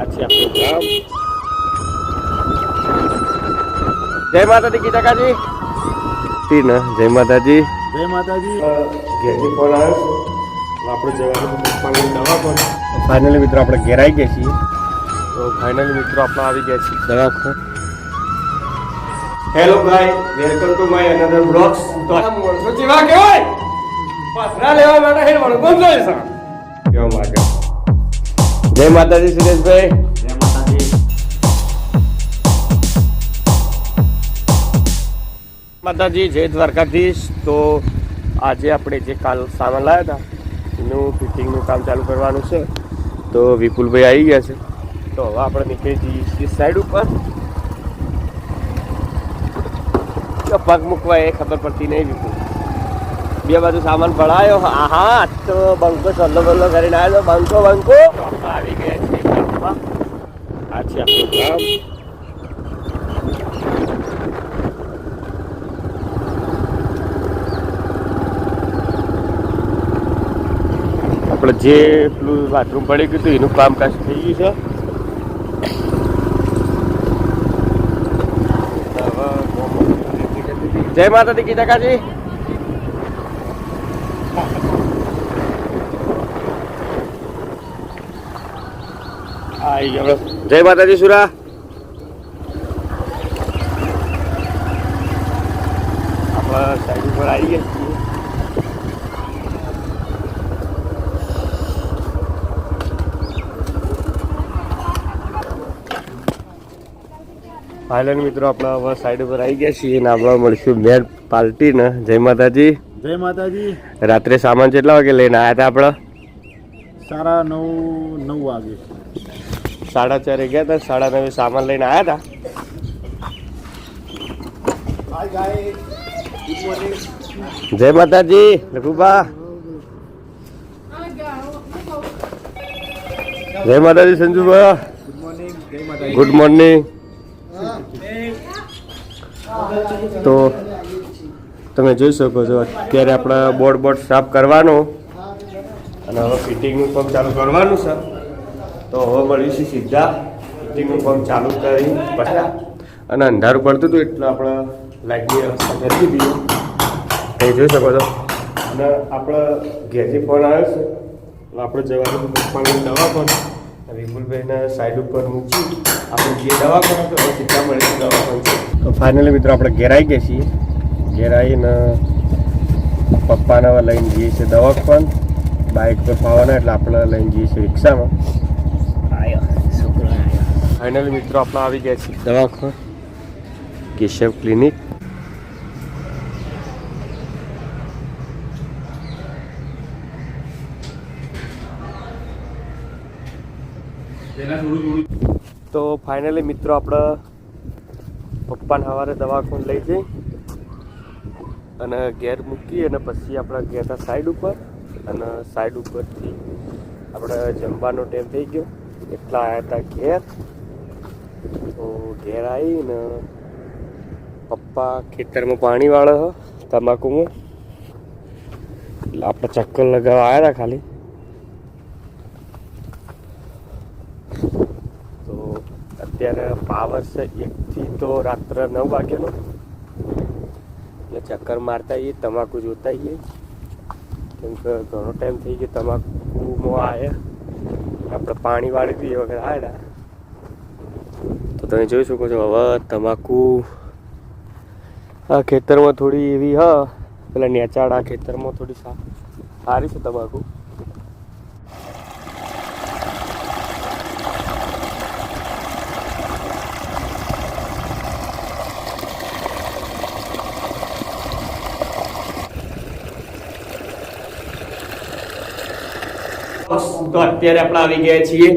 આ છે આપણું ગામ. જય માતાજી ગીતા કાજી. તી ને જય માતાજી. જય માતાજી. ઘેરથી ફોન આવ્યો આપણે જવાનું પપ્પાની દવા પણ ફાઇનલી મિત્રો આપણે ઘેરાઈ ગયા છીએ. તો ફાઇનલી મિત્રો આપણે આવી ગયા છીએ દવાખાને. હેલો ભાઈ. Welcome to my another blogs તો આ મોણસો જેવા કહેવાય. પથરા લેવા માટે હેડ જાય છે કેવા માટે જય માતાજી સુરેશભાઈ. માતાજી. જય દ્વારકાધીશ. તો આજે આપણે જે કાલ સામાન લાવ્યા હતા, એનું ફિટિંગનું કામ ચાલુ કરવાનું છે. તો વિપુલભાઈ આવી ગયા છે. તો હવે આપણે નીકળી જઈએ સાઈડ ઉપર. પગ મૂકવા એ ખબર પડતી નહીં વિપુલ. બે બાજુ સામાન પડાયો. હા તો બંકો સલ્લો બલ્લો કરીને આવ્યો બંકો બંકો. આવી ગયા આપણું જે પેલું બાથરૂમ પડી ગયું હતું, એનું કામકાજ થઈ ગયું છે. જય માતાજી કીધા કાજી આઈ ગયો. જય માતાજી સુરા. આપણા સાઈડ ઉપર આવી ગયા ફાઇનલ મિત્રો આપણા હવે સાઈડ ઉપર આવી ગયા છીએ ને આપણે મળશું મેર પાર્ટી ને. જય માતાજી. જય માતાજી. રાત્રે સામાન કેટલા વાગે લઈને આવ્યા હતા આપણે? સારા નવ નવ વાગે. સાડા ચારે ગયા હતા સાડા નવે સામાન લઈને આવ્યા હતા જય માતાજી લખુબા જય માતાજી, સંજુભા. ગુડ મોર્નિંગ તો તમે જોઈ શકો છો, અત્યારે આપણે બોર્ડ બોર્ડ સાફ કરવાનું. અને હવે ફિટિંગનું કામ ચાલુ કરવાનું છે. તો હવે મળીશું સીધા. ફિટિંગનું કામ ચાલુ કરી પછી અને અંધારું પડતું હતું એટલે આપણે લાઇટની વ્યવસ્થા કરી દીધી. એ જોઈ શકો છો. અને આપણે ઘેરથી ફોન આવ્યો છે. એટલે આપણે જવાનું પપ્પાની દવા પણ વિપુલભાઈને સાઈડ ઉપર મૂકી આપણે જે દવા કરો તો હવે સીધા દવા પણ તો ફાઇનલી મિત્રો આપણે ઘેર આવી ગયા છીએ. ઘેર આવીને પપ્પાને લઈને જઈએ છીએ દવા પણ બાઇક પર ફાવાના એટલે આપણે લઈને જઈએ છીએ રિક્ષામાં. ફાઇનલી મિત્રો આપણે આવી ગયા છીએ દવાખાન. કેશવ ક્લિનિક. તો ફાઇનલી મિત્રો આપણે પપ્પાને સવારે દવાખાને લઈ જઈ અને ઘેર મૂકી અને પછી આપણે ગયા હતા સાઈડ ઉપર અને સાઈડ ઉપરથી આપણે જમવાનો ટાઈમ થઈ ગયો. એટલા આવ્યા હતા ઘેર. તો ઘેર આવીને પપ્પા ખેતરમાં પાણી વાળો હો તમાકુમાં એટલે આપણે ચક્કર લગાવવા આવ્યા હતા ખાલી. તો અત્યારે પાવર છે એકથી તો રાત્રે નવ વાગ્યાનો એટલે ચક્કર મારતા આવીએ તમાકુ જોતા આવીએ કેમ કે ઘણો ટાઈમ થઈ ગયો, તમાકુમાં આવ્યા આપણે પાણી વાળી હતી એ વખત આવ્યા તમે જોઈ શકો છો હવે, તમાકુ. આ ખેતરમાં થોડી એવી, હ, પેલા નેચાડા ખેતરમાં થોડી સારી છે તમાકુ. અત્યારે આપણે આવી ગયા છીએ.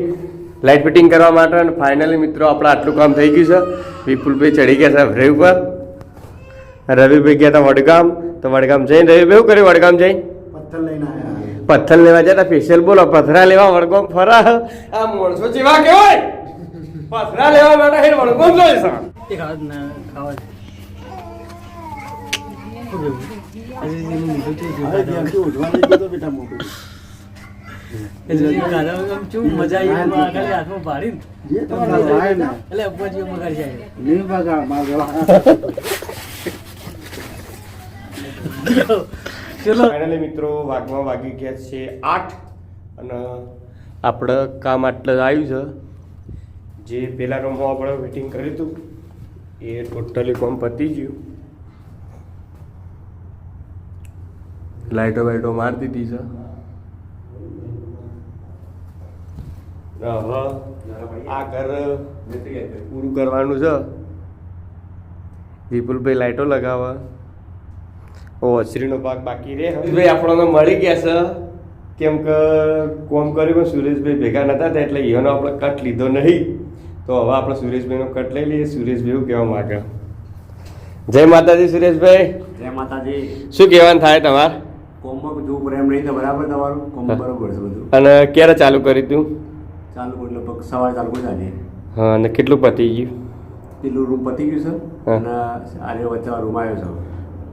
લાઇટ ફિટિંગ કરવા માટે અને ફાઇનલી મિત્રો આપણે આટલું કામ થઈ ગયું છે. વિપુલભાઈ ચડી ગયા છે રવિ ઉપર. રવિભાઈ ગયા હતા વડગામ. તો વડગામ જઈને રવિભાઈ શું કર્યું વડગામ જઈ પથ્થર લઈને આવ્યા. પથ્થર લેવા જતા સ્પેશિયલ બોલો પથરા લેવા વડગામ ફરા આ મોણસો જેવા કહેવાય. પથરા લેવા માટે હેડ વડગામ જાય છે. એક હાથ ના ખાવા ફાઇનલી મિત્રો વાગમાં વાગી ગયા છે આઠ અને આપણે કામ આટલે આવ્યું છે. જે પેલા રૂમમાં આપણે વેટિંગ કર્યું હતું એ ટોટલી કોમ પતી ગયું. લાઇટો બાઇટો મારી દીધી છે ને હવે આ ઘર પૂરું કરવાનું છે. વિપુલભાઈ લાઇટો લગાવે ઓ અશ્રીનો ભાગ બાકી રે ભાઈ આપણને મળી ગયા છે. કેમ કે કોમ કર્યું પણ સુરેશભાઈ ભેગા નતા હતા એટલે એનો આપણે કટ લીધો નહીં. તો હવે આપણે સુરેશભાઈનો કટ લઈ લઈએ. સુરેશભાઈ એવું કહેવા માંગે. જય માતાજી સુરેશભાઈ. જય માતાજી. શું કહેવાનું થાય તમારે? કોમમાં બધું પ્રેમ નહીં તો બરાબર તમારું. કોમ બરોબર છે બધું. અને ક્યારે ચાલુ કર્યું તું? ચાલુ કરી લગભગ સવારે ચાલુ કરી નાખીએ હા અને કેટલું પતી ગયું? પેલું રૂમ પતી ગયું છે અને આજે વચ્ચે રૂમ આવ્યો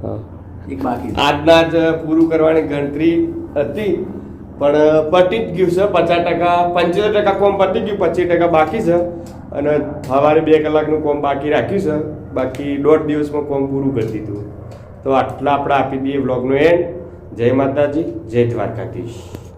હા. છે એક બાકી આજના જ પૂરું કરવાની ગણતરી હતી પણ પતી જ ગયું છે પચાસ ટકા પંચોતેર ટકા કોમ પતી ગયું પચીસ ટકા બાકી છે અને સવારે બે કલાકનું કોમ બાકી રાખ્યું છે બાકી દોઢ દિવસમાં કોમ પૂરું કરી દીધું. તો આટલા આપણે આપી દઈએ વ્લોગનો એન્ડ. જય માતાજી જય દ્વારકાધીશ.